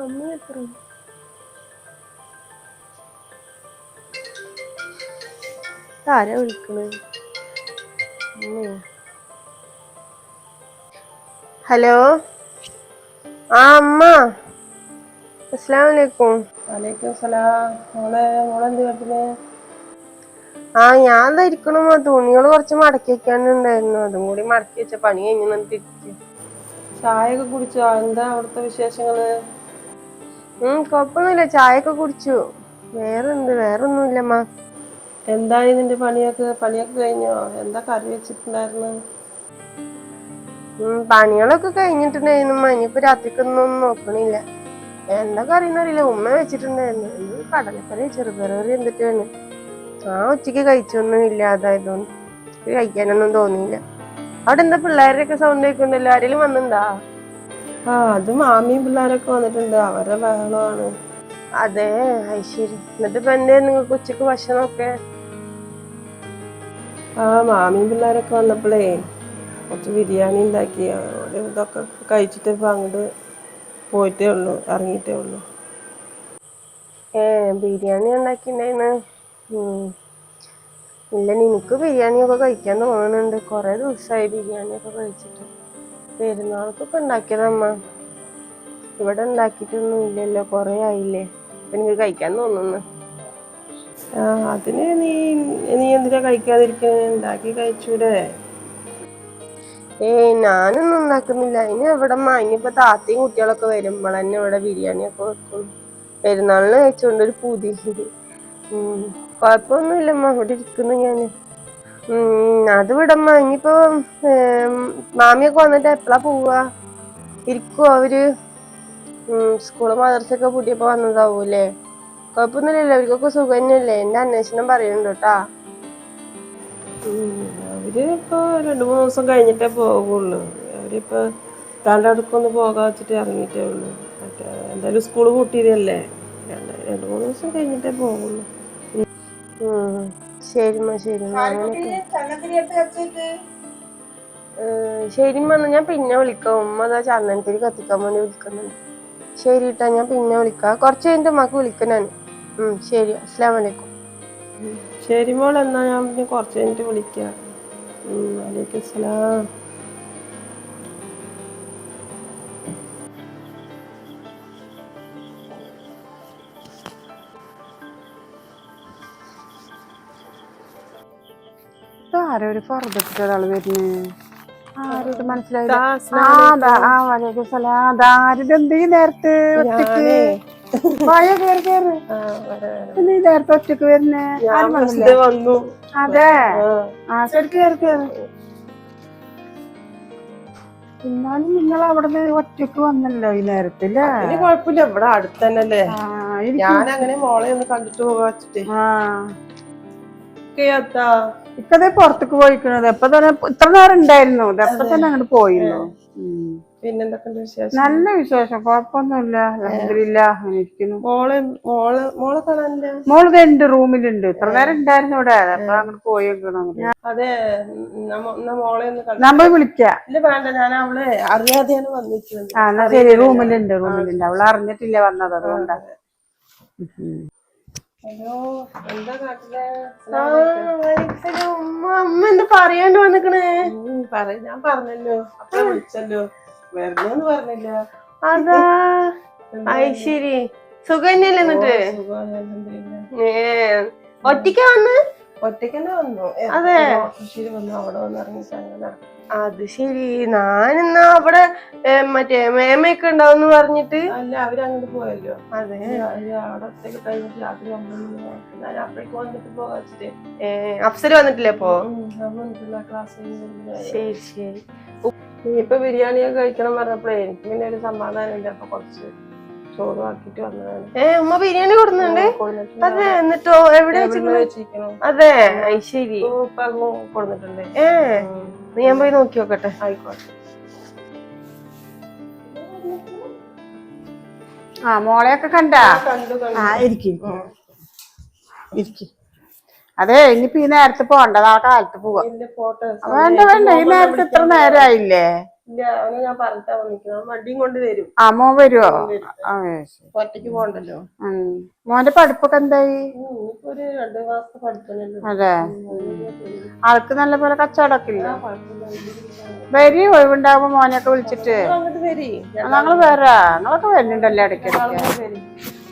എത്ര ആരാ വിളിക്കണത്? ഹലോ ആ അമ്മ അസ്സലാമു അലൈക്കും വലൈക്കും സലാം മോളെ മോളെന്ത് പറ്റില്ലേ ആ ഞാൻ ധരിക്കണം തുണികൾ കുറച്ച് മടക്കി വെക്കാനുണ്ടായിരുന്നു. അതും കൂടി മടക്കി വെച്ച പണി കഴിഞ്ഞു എന്നിട്ട് ചായ ഒക്കെ കുടിച്ചോ? എന്താ അവിടുത്തെ വിശേഷങ്ങൾ? ഉം കൊഴപ്പൊന്നുമില്ല. ചായയൊക്കെ കുടിച്ചു. വേറെന്ത് വേറൊന്നുമില്ലമ്മ. എന്തായി നിന്റെ പണിയൊക്കെ? പണിയൊക്കെ കഴിഞ്ഞോ? എന്താ കറി വെച്ചിട്ടുണ്ടായിരുന്നു? പണികളൊക്കെ കഴിഞ്ഞിട്ടുണ്ടായിരുന്നു ഇനിയിപ്പോ രാത്രിക്കൊന്നും നോക്കണില്ല. എന്താ കറിയെന്നറിയില്ല ഉമ്മ വെച്ചിട്ടുണ്ടായിരുന്നു. കടലക്കറി ചെറുപയറി എന്തിട്ടാണ് ആ ഉച്ചയ്ക്ക് കഴിച്ചൊന്നും ഇല്ല അതായതൊന്നും കഴിക്കാനൊന്നും തോന്നിയില്ല. അവിടെ എന്താ പിള്ളേരൊക്കെ സൗണ്ട് കേൾക്കുന്നുണ്ടല്ലോ? ആരെങ്കിലും വന്നിണ്ടാ ആ അത് മാമിയും പിള്ളേരൊക്കെ വന്നിട്ടുണ്ട്. അവരുടെ ബഹളമാണ്. അതെ ഐശ്വര്യ എന്നിട്ട് ഇപ്പൊ എന്തേ നിങ്ങൾക്ക് ഉച്ചയ്ക്ക് ഭക്ഷണമൊക്കെ? ആ മാമിയും പിള്ളേരൊക്കെ വന്നപ്പോഴേ കുറച്ച് ബിരിയാണി ഉണ്ടാക്കി. ഒരു ഇതൊക്കെ കഴിച്ചിട്ട് ഇപ്പൊ അങ്ങോട്ട് പോയിട്ടേ ഉള്ളൂ ഇറങ്ങിയിട്ടേ ഉള്ളൂ. ഏ ബിരിയാണി ഉണ്ടാക്കിണ്ടായിരുന്നു ഉം. ഇല്ല എനിക്ക് ബിരിയാണിയൊക്കെ കഴിക്കാൻ തോന്നുന്നുണ്ട് കൊറേ ദിവസമായി ബിരിയാണിയൊക്കെ കഴിച്ചിട്ട്. പെരുന്നാൾക്കൊക്കെ ഉണ്ടാക്കിയതമ്മ ഇവിടെ ഉണ്ടാക്കിയിട്ടൊന്നും ഇല്ലല്ലോ കൊറേ ആയില്ലേ? എനിക്ക് കഴിക്കാൻ തോന്നുന്നു. അതിന് നീ നീ എന്തിനാ കഴിക്കാതിരിക്കുന്നത് ഉണ്ടാക്കി കഴിച്ചൂടെ. ഏയ് ഞാനൊന്നും ഉണ്ടാക്കുന്നില്ല. ഇനി എവിടെ ഇനിയിപ്പോ താത്തയും കുട്ടികളൊക്കെ വരുമ്പോൾ തന്നെ ഇവിടെ ബിരിയാണിയൊക്കെ വെക്കും. പെരുന്നാളിന് കഴിച്ചോണ്ട് ഒരു പൂതി. കുഴപ്പമൊന്നുമില്ലമ്മ ഇവിടെ ഇരിക്കുന്നു ഉം അത് വിടമ്മ. ഇനിയിപ്പോ മാമിയൊക്കെ വന്നിട്ട് എപ്പളാ പോവാ? ഇരിക്കുവോ അവർ? സ്കൂൾ മദർസൊക്കെ പൂട്ടിയപ്പോ വന്നതാവൂലേ കുഴപ്പമൊന്നുമില്ലല്ലോ അവർക്കൊക്കെ സുഖം തന്നെയല്ലേ എന്റെ അന്വേഷണം പറയുന്നുണ്ട് കേട്ടാ. അവർ ഇപ്പൊ രണ്ടു മൂന്ന് ദിവസം കഴിഞ്ഞിട്ടേ പോകുള്ളൂ അവരിപ്പോ തന്റെ അടുക്കൊന്ന് പോകാ വെച്ചിട്ട് ഇറങ്ങിയിട്ടേ ഉള്ളൂ. മറ്റേ എന്തായാലും സ്കൂൾ പൂട്ടിയതല്ലേ? രണ്ട് രണ്ട് മൂന്ന് ദിവസം കഴിഞ്ഞിട്ടേ പോകുള്ളൂ ശരിമ്മ ശരിമ്മ ഞാൻ പിന്നെ വിളിക്കാം. ഉമ്മ അതാ ചന്ദനത്തിരി കത്തിക്കാൻ വേണ്ടി വിളിക്കുന്നുണ്ട്. ശരി കേട്ടാ ഞാൻ പിന്നെ വിളിക്കാം. കുറച്ച് കഴിഞ്ഞിട്ട് ഉമ്മക്ക് വിളിക്കാം ഞാൻ. ശരി. അസ്സലാമു അലൈക്കും. ഉം. ശരി മോൾ എന്നാ ഞാൻ പിന്നെ കുറച്ച് കഴിഞ്ഞിട്ട് വിളിക്കാം. ഉം, വലൈക്കും സലാം ആരോ ഒരു വരുന്നു. മനസ്സിലായില്ല. നേരത്ത് ഒറ്റയ്ക്ക് വായ കേറി കേറ് ഒറ്റയ്ക്ക് വരുന്നേ? വന്നു. അതെ. ആ. ആ ശരി കേറി കേറ് എന്നാലും നിങ്ങൾ അവിടെ ഒറ്റയ്ക്ക് വന്നല്ലോ ഈ നേരത്തില്ലേ കൊഴപ്പില്ല കുഴപ്പമില്ല. ഇവിടെ അടുത്ത് തന്നെയല്ലേ ഞാൻ അങ്ങനെ മോളെ ഒന്ന് കണ്ടിട്ട് പോകാ വെച്ചിട്ട്. ആ. കേത്താ ഇപ്പതേ പുറത്തേക്ക് പോയിക്കണത്. എപ്പൊ തന്നെ ഇത്ര നേരം ഉണ്ടായിരുന്നു. എപ്പൊ തന്നെ അങ്ങോട്ട് പോയിരുന്നു. പിന്നെന്തൊക്കെയുണ്ട് വിശേഷം? നല്ല വിശേഷം. കുഴപ്പമൊന്നുമില്ല. അലഹമില്ല ഇരിക്കുന്നു. മോളെ മോളെ മോളെ കാണാനില്ല? മോൾ എന്റെ റൂമിലുണ്ട്. ഇത്ര നേരം ഉണ്ടായിരുന്നു ഇവിടെ. അപ്പൊ അങ്ങോട്ട് പോയേക്കണം അതെ മോളെ പോയി വിളിക്കാം. വേണ്ട. ഞാൻ അവളെ അറിയാതെയാണ് വന്നിരിക്കുന്നത്. ആ എന്നാ ശരി. റൂമിലുണ്ട് റൂമിലുണ്ട്. അവൾ അറിഞ്ഞിട്ടില്ല വന്നത്. അതുകൊണ്ടാ. എന്താ എന്താ പറയാണ്ട് വന്നിക്കണേ? ഞാൻ പറഞ്ഞല്ലോ. അപ്പൊ വിളിച്ചല്ലോ. വരണോന്ന് പറഞ്ഞില്ല. അതാ. അത് ശരി. സുഖം തന്നെയല്ലേ എന്നിട്ട്? ഏ ഒറ്റയ്ക്കാ വന്ന്? ഒറ്റയ്ക്ക് തന്നെ വന്നു അതെ. വന്നു അവിടെ വന്ന് ഇറങ്ങിട്ടാണ് അത് ശരി. ഞാനിന്നാ അവിടെ മറ്റേ മേമയൊക്കെ ഉണ്ടാവും പറഞ്ഞിട്ട്. അല്ല അവരങ്ങോട്ട് അങ്ങോട്ട് പോയല്ലോ. അതെ. അവിടെ കഴിഞ്ഞിട്ട് രാത്രി വന്നിട്ട് ഏ, അപ്സര വന്നിട്ടില്ലേ അപ്പോ? ക്ലാസ് ശരി ശരി. ഇനിയിപ്പൊ ബിരിയാണിയൊക്കെ കഴിക്കണം പറഞ്ഞപ്പോഴേ എനിക്ക് പിന്നെ ഒരു സമാധാനം ഇല്ല അപ്പൊ കുറച്ച് ചോറ് ആക്കിട്ട് വന്നതാണ്. ഏ ഉമ്മ ബിരിയാണി കൊടുക്കുന്നുണ്ട്? അതെ എന്നിട്ടോ? എവിടെ അതെ ശരി കൊടുത്തിട്ടുണ്ട്. ഏ ഞാൻ പോയി നോക്കി നോക്കട്ടെ. ആയിക്കോട്ടെ. ആ മോളെയൊക്കെ കണ്ടാ? കണ്ടു കണ്ടു. ആ ഇരിക്കും. ഇരിക്കും. അതെ ഇനിയിപ്പോ ഈ നേരത്തെ പോണ്ട നാളെ കാലത്ത് പോവാ. വേണ്ട വേണ്ട. ഈ നേരത്തെ ഇത്ര നേരമായില്ലേ അവനെ ഞാൻ വണ്ടിയും കൊണ്ട് വരും. ആ മോൻ വരുവോ. ഒറ്റയ്ക്ക് പോകണ്ടല്ലോ. ഉം. മോന്റെ പഠിപ്പൊക്കെ എന്തായി? ഒരു രണ്ട് മാസത്തെ പഠിക്കണല്ലോ അതെ. ആൾക്ക് നല്ല പോലെ കച്ചവടമൊക്കെ ഇല്ല? വരി ഒഴിവുണ്ടാവുമ്പോ മോനെയൊക്കെ വിളിച്ചിട്ട്. ഞങ്ങൾ വരാ ഞങ്ങളൊക്കെ വരുന്നുണ്ടല്ലോ ഇടയ്ക്കിടയ്ക്ക്.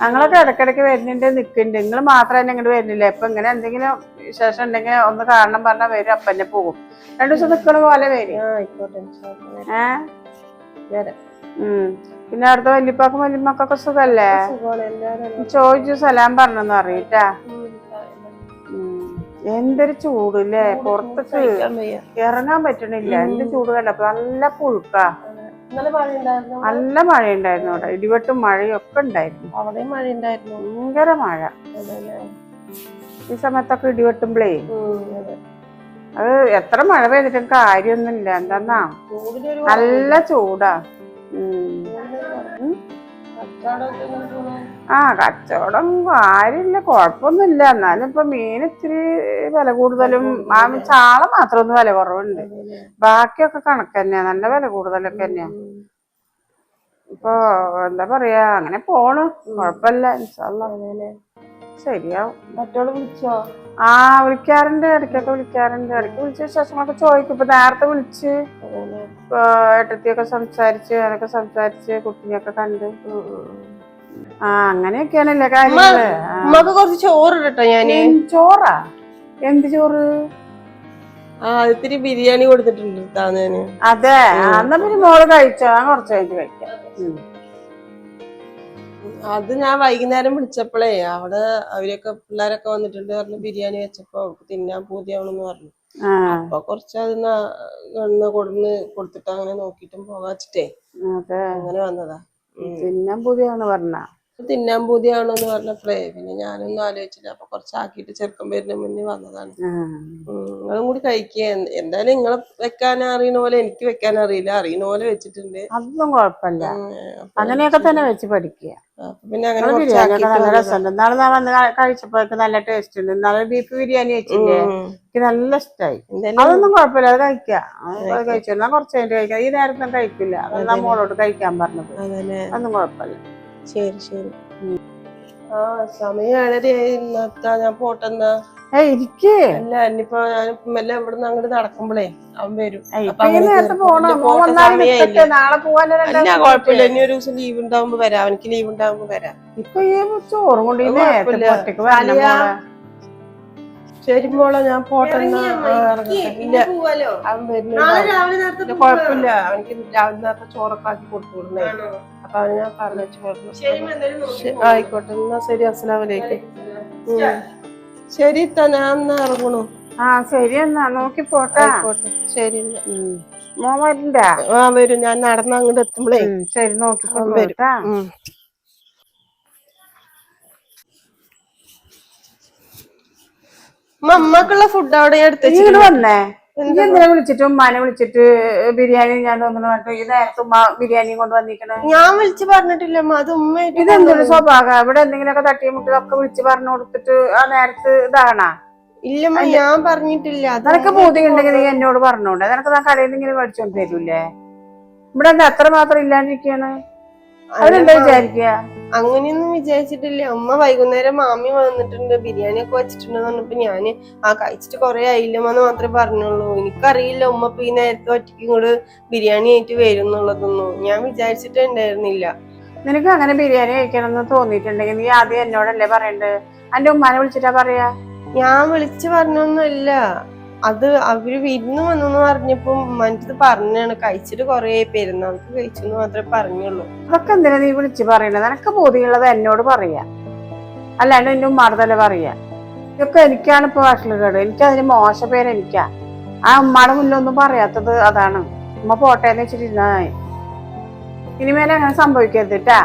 ഞങ്ങളൊക്കെ ഇടയ്ക്കിടയ്ക്ക് വരുന്നുണ്ട് നിൽക്കുന്നുണ്ട്. നിങ്ങൾ മാത്രം തന്നെ ഇങ്ങോട്ട് വരുന്നില്ല? ഇപ്പൊ ഇങ്ങനെ എന്തെങ്കിലും വിശേഷം ഉണ്ടെങ്കിൽ ഒന്ന് കാണണം പറഞ്ഞാൽ വരും അപ്പന്നെ പോകും. രണ്ടു ദിവസം നിൽക്കണ പോലെ വരും. പിന്നെ അടുത്ത വല്യപ്പാക്കും വല്യമ്മക്കൊക്കെ സുഖല്ലേ? ചോദിച്ചു സലാം പറഞ്ഞെന്ന് അറിയിട്ടാ. എന്തൊരു ചൂടില്ലേ പുറത്തേക്ക് ഇറങ്ങാൻ പറ്റണില്ല. എന്ത് ചൂട് കണ്ടപ്പോ നല്ല പുഴുക്കാ. ഇന്നലെ മഴ ഉണ്ടായിരുന്നു നല്ല മഴയുണ്ടായിരുന്നു അവിടെ. ഇടിവെട്ടും മഴയും ഒക്കെ ഉണ്ടായിരുന്നു. അവിടെയും മഴ ഉണ്ടായിരുന്നു ഭയങ്കര മഴ. ഈ സമയത്തൊക്കെ ഇടിവെട്ടുമ്പളേ പ്ലേ അതെ. എത്ര മഴ പെയ്തിട്ടും കാര്യൊന്നുമില്ല എന്താന്നാ? നല്ല ചൂടാ. ഉം. ആ കച്ചവടം കാര്യമില്ല കുഴപ്പമൊന്നുമില്ല എന്നാലും ഇപ്പൊ മീൻ ഇത്തിരി വില കൂടുതലും ആ ചാള മാത്രം ഒന്ന് വില കുറവുണ്ട് ബാക്കിയൊക്കെ കണക്ക് തന്നെയാ നല്ല വില കൂടുതലൊക്കെ തന്നെയാ. ഇപ്പൊ എന്താ പറയാ അങ്ങനെ പോണു കുഴപ്പമില്ല ഇൻഷാല്ലാ. ശരിയാവും. മറ്റോൾ വിളിച്ചോ? ആ വിളിക്കാറുണ്ട്. ഇടയ്ക്കൊക്കെ വിളിക്കാറുണ്ട്. ഇടയ്ക്ക് വിളിച്ച വിശേഷങ്ങളൊക്കെ ചോദിക്കും. ഇപ്പൊ നേരത്തെ വിളിച്ച് ഏട്ടത്തിയൊക്കെ സംസാരിച്ച് അതൊക്കെ സംസാരിച്ച് കുട്ടിനെയൊക്കെ കണ്ട്. ആ അങ്ങനെയൊക്കെയാണല്ലേ കാര്യങ്ങൾ. ഉമ്മക്ക് കുറച്ച് ചോറ് ഞാൻ? ചോറാ? എന്ത് ചോറ്? ഇത്തിരി ബിരിയാണി കൊടുത്തിട്ടുണ്ട് അതെ. എന്നാ പിന്നെ മോൾ കഴിച്ചോ? ഞാൻ കുറച്ച് കഴിഞ്ഞിട്ട് കഴിക്കാം. അത് ഞാൻ വൈകുന്നേരം വിളിച്ചപ്പോഴേ അവിടെ അവരൊക്കെ പിള്ളേരൊക്കെ വന്നിട്ടുണ്ട് പറഞ്ഞു ബിരിയാണി വെച്ചപ്പോ അവർക്ക് തിന്നാൻ പൂതിയാവണെന്ന് പറഞ്ഞു. അപ്പൊ കുറച്ച് അത് ഗണ്ണ കൊടുന്ന് കൊടുത്തിട്ട് അങ്ങനെ നോക്കിട്ടും പോകാച്ചിട്ടേ അങ്ങനെ വന്നതാ. തിന്നാൻ പുതിയാണ് പറഞ്ഞ? തിന്നാൻ പറഞ്ഞ പറഞ്ഞപ്പോഴേ പിന്നെ ഞാനൊന്നും ആലോചിച്ചില്ല. അപ്പൊ കുറച്ചാക്കിയിട്ട് ചെറുക്കം വരുന്ന മുന്നേ വന്നതാണ്. നിങ്ങളും കൂടി കഴിക്കുക എന്തായാലും നിങ്ങളെ വെക്കാൻ അറിയുന്ന പോലെ എനിക്ക് വെക്കാൻ അറിയില്ല. അറിയുന്ന പോലെ വെച്ചിട്ടുണ്ട്. അതൊന്നും കുഴപ്പമില്ല. അങ്ങനെയൊക്കെ തന്നെ വെച്ച് പഠിക്കുക. പിന്നെ അങ്ങനെ നല്ല വന്നതാ. രസമുണ്ട്. ഇന്നാൾ ഞാൻ വന്ന് ക- കഴിച്ചപ്പോഴൊക്കെ നല്ല ടേസ്റ്റ് ഉണ്ട്. ഇന്നാളെ ബീഫ് ബിരിയാണി വെച്ചില്ലേ? എനിക്ക് നല്ല ഇഷ്ടമായി അതൊന്നും കുഴപ്പമില്ല. അത് കഴിക്കാം. കഴിച്ചു. എന്നാ കുറച്ച് കഴിഞ്ഞിട്ട് കഴിക്കാം. ഈ നേരത്തെ കഴിക്കില്ല. അതെല്ലാം മോളോട് കഴിക്കാൻ പറഞ്ഞത്. അതൊന്നും കുഴപ്പമില്ല. ശരി ശരി. ആ സമയം ഏഴരയായി ഇന്നത്താ ഞാൻ പോട്ടെന്നാ ഇരിക്കേ. അല്ല ഇനിയിപ്പോ ഞാൻ മെല്ലെ ഇവിടുന്ന് അങ്ങോട്ട് നടക്കുമ്പോഴേ അവൻ വരും. അല്ല കുഴപ്പമില്ല ഇനി ഒരു ദിവസം ലീവ് ഉണ്ടാവുമ്പോ വരാം അവനക്ക് ലീവ് ഉണ്ടാവുമ്പോ വരാം. ഇപ്പൊ ചോറും കൊണ്ട്. ശരി മോളെ ഞാൻ പോട്ടെ. ഇല്ല അവൻ വരുന്നില്ല. കുഴപ്പമില്ല. അവനിക്ക് രാവിലെ നേരത്തെ ചോറൊക്കെ ആക്കി കൊടുത്തു വിടുന്നേ അപ്പൊ ഞാൻ പറഞ്ഞു കൊടുക്കും ആയിക്കോട്ടെ എന്നാ ശരി അസ്സലാം വലൈക്കും ഉം. ശരി തന്നെ എന്നാ ഇറങ്ങണു ആ ശരി എന്നാ നോക്കി പോട്ടെ ആയിക്കോട്ടെ ശരി. മോൻ വരണ്ട ആ വരും ഞാൻ നടന്ന് അങ്ങോട്ട് എത്തുമ്പോഴേ ഉം, ശരി നോക്കി വരും മമ്മക്കുള്ള ഫുഡ് അവിടെ എടുത്ത് വന്നേ എന്തിനാ വിളിച്ചിട്ട്? ഉമ്മാനെ വിളിച്ചിട്ട് ബിരിയാണി ഞാൻ തോന്നുന്നു പറഞ്ഞു ഈ നേരത്തെ ഉമ്മ ബിരിയാണി കൊണ്ട് വന്നിക്കണേ ഞാൻ വിളിച്ചു പറഞ്ഞിട്ടില്ല അത് ഉമ്മയായിട്ട് ഇതെന്തൊരു സ്വഭാവം? ഇവിടെ എന്തെങ്കിലുമൊക്കെ തട്ടിമുട്ടിയൊക്കെ വിളിച്ച് പറഞ്ഞു കൊടുത്തിട്ട് ആ നേരത്ത് ഇതാണാ ഇല്ല ഞാൻ പറഞ്ഞിട്ടില്ല. നിനക്ക് ബോധി ഉണ്ടെങ്കിൽ നീ എന്നോട് പറഞ്ഞോണ്ട്. നിനക്ക് ആ കടയിൽ നിന്ന് ഇങ്ങനെ മേടിച്ചോണ്ട് തരൂലേ ഇവിടെ എന്താ അത്ര മാത്രം ഇല്ലാണ്ടിരിക്കാണ് അവരെന്താ വിചാരിക്കുക അങ്ങനെയൊന്നും വിചാരിച്ചിട്ടില്ല. അമ്മ വൈകുന്നേരം മാമി വന്നിട്ടുണ്ട്. ബിരിയാണി ഒക്കെ വെച്ചിട്ടുണ്ടെന്ന് പറഞ്ഞപ്പോ ഞാൻ ആ കഴിച്ചിട്ട് കൊറേ ആയില്ലമ്മന്ന് മാത്രമേ പറഞ്ഞുള്ളൂ. എനിക്കറിയില്ല ഉമ്മ ഇപ്പൊ ഈ നേരത്തെ ഒറ്റയ്ക്ക് കൂടെ ബിരിയാണി ആയിട്ട് വരും എന്നുള്ളതൊന്നും ഞാൻ വിചാരിച്ചിട്ടേ ഉണ്ടായിരുന്നില്ല. നിനക്ക് അങ്ങനെ ബിരിയാണി കഴിക്കണം എന്ന് തോന്നിയിട്ടുണ്ടെങ്കിൽ നീ ആദ്യം എന്നോടല്ലേ പറയണ്ടേ? എന്റെ ഉമ്മാനെ വിളിച്ചിട്ടാ പറയാ? ഞാൻ വിളിച്ചു പറഞ്ഞൊന്നുമില്ല. അത് അവർ വിരുന്ന് വന്നു പറഞ്ഞപ്പോ മനസ്സിൽ പറഞ്ഞാണ് കഴിച്ചിട്ട് കൊറേ പെരുന്നാൾക്ക് കഴിച്ചു മാത്രമേ പറഞ്ഞുള്ളൂ. അതൊക്കെ എന്തിനാ നീ വിളിച്ച് പറയണത് നിനക്ക് ബോധിയുള്ളത് എന്നോട് പറയാ. അല്ലാണ്ട് എന്റെ ഉമ്മാടെ പറയാ. ഇതൊക്കെ എനിക്കാണ് ഇപ്പൊ വഷളുകേട് എനിക്ക് അതിന് മോശ പേര് എനിക്കാ. ആ ഉമ്മാടെ മുന്നിലൊന്നും പറയാത്തത് അതാണ്. ഉമ്മ പോട്ടെ എന്ന് വെച്ചിട്ടിരുന്നാ ഇനിമേലെ അങ്ങനെ സംഭവിക്കരുത്.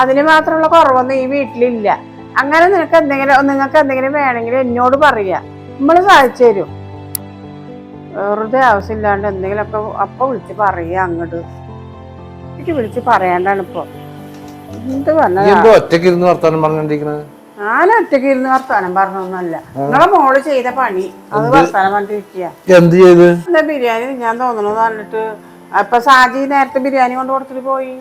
അതിന് മാത്രമുള്ള കുറവൊന്നും ഈ വീട്ടിലില്ല. അങ്ങനെ നിനക്ക് എന്തെങ്കിലും നിങ്ങൾക്ക് എന്തെങ്കിലും വേണമെങ്കിൽ എന്നോട് പറയുക. നമ്മൾ സഹായിച്ചു തരും. വെറുതെ ആവശ്യമില്ലാണ്ട് എന്തെങ്കിലുമൊക്കെ അപ്പൊ വിളിച്ച് പറയുക അങ്ങോട്ട് എനിക്ക് വിളിച്ച് പറയാണ്ടാണ് ഇപ്പൊ. എന്ത് പറഞ്ഞു ഒറ്റയ്ക്ക് ഇരുന്ന് വർത്താനം പറഞ്ഞോണ്ടിരിക്കണത്? ഞാൻ ഒറ്റയ്ക്ക് ഇരുന്ന് വർത്താനം പറഞ്ഞൊന്നല്ല നിങ്ങളെ മോൾ ചെയ്ത പണി. അത് വർത്താനം പറഞ്ഞിരിക്കുക എന്ത് ചെയ്ത്? എന്താ ബിരിയാണി ഞാൻ തോന്നണു പറഞ്ഞിട്ട്. അപ്പൊ സാജി നേരത്തെ ബിരിയാണി കൊണ്ട് കൊടുത്തിട്ട് പോയി.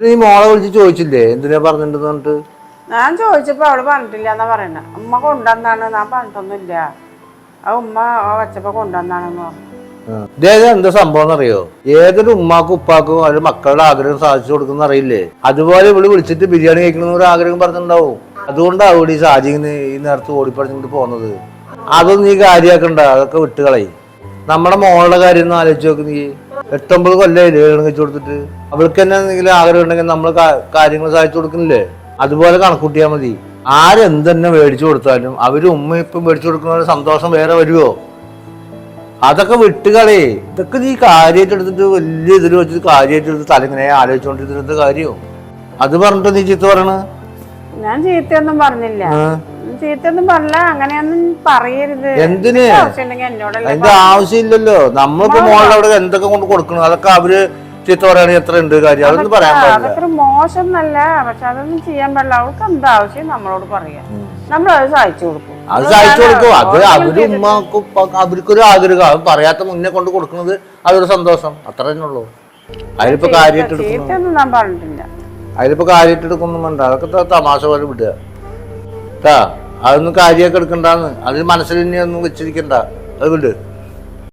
നീ മോളെ വിളിച്ച് ചോദിച്ചില്ലേ? എന്തിനാ പറഞ്ഞിട്ടുണ്ടെന്ന് പറഞ്ഞിട്ട്? ഞാൻ ചോദിച്ചപ്പോൾ അവൾ പറഞ്ഞിട്ടില്ല എന്നാ പറയണ. ഉമ്മ കൊണ്ടുവന്നാണ് ഞാൻ പറഞ്ഞിട്ടൊന്നുമില്ല. ആ ഉമ്മ വച്ചപ്പോ കൊണ്ടുവന്നാണെന്ന് പറഞ്ഞു. ഇതേത് എന്താ സംഭവം എന്നറിയോ? ഏതൊരു ഉമ്മാക്കും ഉപ്പാക്കും അവരുടെ മക്കളുടെ ആഗ്രഹം സാധിച്ചു കൊടുക്കുന്ന അറിയില്ലേ? അതുപോലെ ഇവൾ വിളിച്ചിട്ട് ബിരിയാണി കഴിക്കണമെന്ന് ഒരു ആഗ്രഹം പറഞ്ഞിട്ടുണ്ടാവും. അതുകൊണ്ടാവും ഇവിടെ ഈ സാജിങ്ങിന് ഈ നേരത്ത് ഓടിപ്പറഞ്ഞിട്ട് പോകുന്നത്. അതൊന്നും നീ കാര്യാക്കണ്ട അതൊക്കെ വിട്ടുകളയി. നമ്മുടെ മോളുടെ കാര്യം ഒന്ന് ആലോചിച്ച് നോക്ക് നീ. എട്ടൊമ്പത് കൊല്ലം കല്യാണം കഴിച്ചു കൊടുത്തിട്ട്? അവൾക്ക് തന്നെ എന്തെങ്കിലും ആഗ്രഹം ഉണ്ടെങ്കിൽ നമ്മൾ കാര്യങ്ങൾ സാധിച്ചു കൊടുക്കുന്നില്ലേ? അതുപോലെ കണക്കൂട്ടിയാൽ മതി. ആരെന്തെന്നെ മേടിച്ചു കൊടുത്താലും അവർ ഉമ്മ ഇപ്പം മേടിച്ചു കൊടുക്കുന്ന സന്തോഷം വേറെ വരുമോ അതൊക്കെ വിട്ടുകളേ. ഇതൊക്കെ നീ കാര്യമായിട്ട് എടുത്തിട്ട് വലിയ ഇതിൽ വെച്ചിട്ട് കാര്യമായിട്ട് എടുത്ത് തലങ്ങനെ ആലോചിച്ചോണ്ടിരുന്നിട്ട് കാര്യമോ അത് പറഞ്ഞിട്ട് നീ ചീത്ത പറയണ? ഞാൻ ചീത്തയൊന്നും പറഞ്ഞില്ല. ചീത്തയൊന്നും പറഞ്ഞില്ല. അങ്ങനെയൊന്നും പറയരുത്. എന്തിന്? അതിന്റെ ആവശ്യമില്ലല്ലോ. നമ്മളിപ്പോ മോളുടെ അവിടെ എന്തൊക്കെ കൊണ്ട് കൊടുക്കണം? അതൊക്കെ അവർ ചീത്ത പറയുകയാണെങ്കിൽ എത്ര ഉണ്ട് കാര്യം? അതൊന്നും പറയാൻ പാടില്ല. അതൊക്കെ ഒരു മോശം എന്നല്ല പക്ഷെ അതൊന്നും ചെയ്യാൻ പാടില്ല. അവൾക്ക് എന്താ ആവശ്യം? നമ്മളോട് പറയാം. നമ്മൾ അത് സഹായിച്ചു കൊടുക്കും. അത് സഹായിച്ചു കൊടുക്കും. അത് അവർ ഉമ്മക്കും അവർക്കൊരു ആഗ്രഹം. അത് പറയാത്ത മുന്നേ കൊണ്ട് കൊടുക്കുന്നത് അതൊരു സന്തോഷം. അത്ര തന്നെ ഉള്ളൂ. അതിലിപ്പോ കാര്യമായിട്ട് എടുക്കുന്നു. ഞാൻ പറഞ്ഞിട്ടില്ല. അതിലിപ്പോ കാര്യമായിട്ട് വേണ്ട അതൊക്കെ തമാശ പോലെ വിടുക. കേട്ടാ അതൊന്നും കാര്യമൊക്കെ എടുക്കണ്ടെന്ന്. അതിൽ മനസ്സിൽ ഇനി ഒന്നും വെച്ചിരിക്കണ്ട. അത് വിട്.